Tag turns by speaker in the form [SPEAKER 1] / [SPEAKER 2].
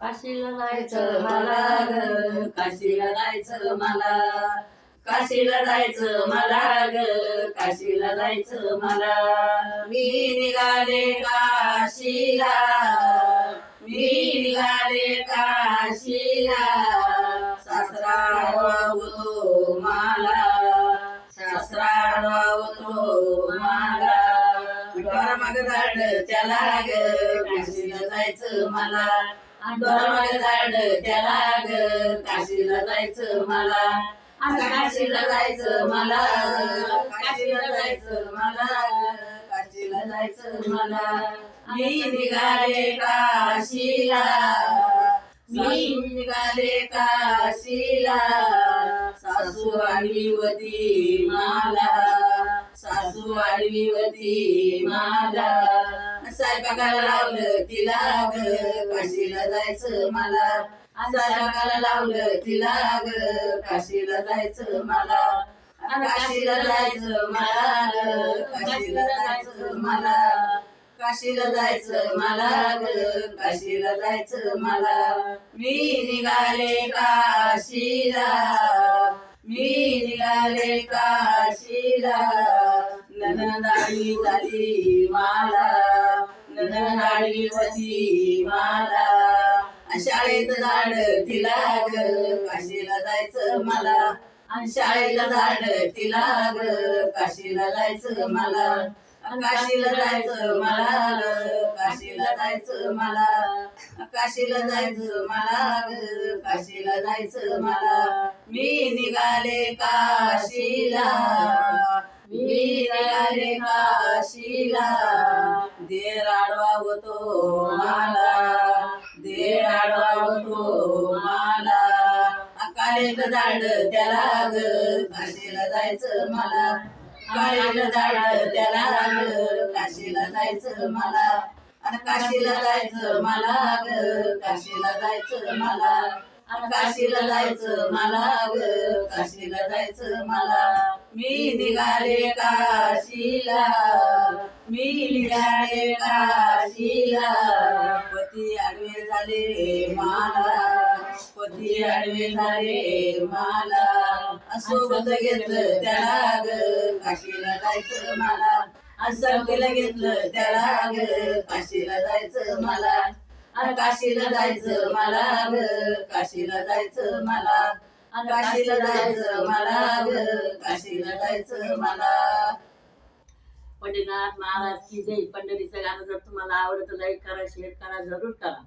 [SPEAKER 1] काशीला जायचं मला ग. काशीला जायचं मला. काशीला जायचं मला ग. काशीला जायचं मला. मी निघाले काशीला. मी निघाले काशीला. सासरा वावतो मला. सासरा वावतो मला. डोरा माग झाड त्याला ग. काशीला जायचं मला. झाड त्याला ग काशीला जायचं मला. आता काशीला जायचं मला. काशीला जायचं मला. काशीला जायचं मला. मी निघाले काशीला. मी निघाले काशीला. सासू आडवीवती मला. सासू आडवीवती मला. स्वयंपाकाला लावलं तिला ग काशीला जायचं मला. स्वयंपाकाला लावलं तिला ग काशीला जायचं मला. काशीला जायचं मला काशीला जायचं मला. काशीला जायचं मला ग काशीला जायचं मला. मी निघाले काशीला मी निघाले काशीला. ननदाळी झाली मला. मला. शाळेत झाड तिला ग काशीला जायचं मला. आणि शाळेला झाड तिला ग काशीला जायचं मला. काशीला जायचं मला काशीला जायचं मला. काशीला जायचं मला ग काशीला जायचं मला. मी निघाले काशीला. मी निघाले काशीला. देरा तो मला देर आडवा होतो मला. काळेलं झाड त्याला ग काशीला जायचं मला. काळेलं झाड त्याला ग काशीला जायचं मला. आणि काशीला जायचं मला ग काशीला जायचं मला. आणि काशीला जायचं मला ग काशीला जायचं मला. मी निघाले काशीला. मी निघाले काशीला. पती आडवे झाले मला. पती आडवे झाले मला. सोबत घेतलं त्याला ग काशीला जायचं मला. असं तिला घेतलं त्याला ग काशीला जायचं मला. काशीला जायचं मला ग. काशीला जायचं मला. काशीला जायचं मला ग. काशीला जायचं मला.
[SPEAKER 2] पंढरीनाथ महाराज की जय पंढरीचं गाणं जर तुम्हाला आवडतं लाईक करा शेअर करा जरूर करा.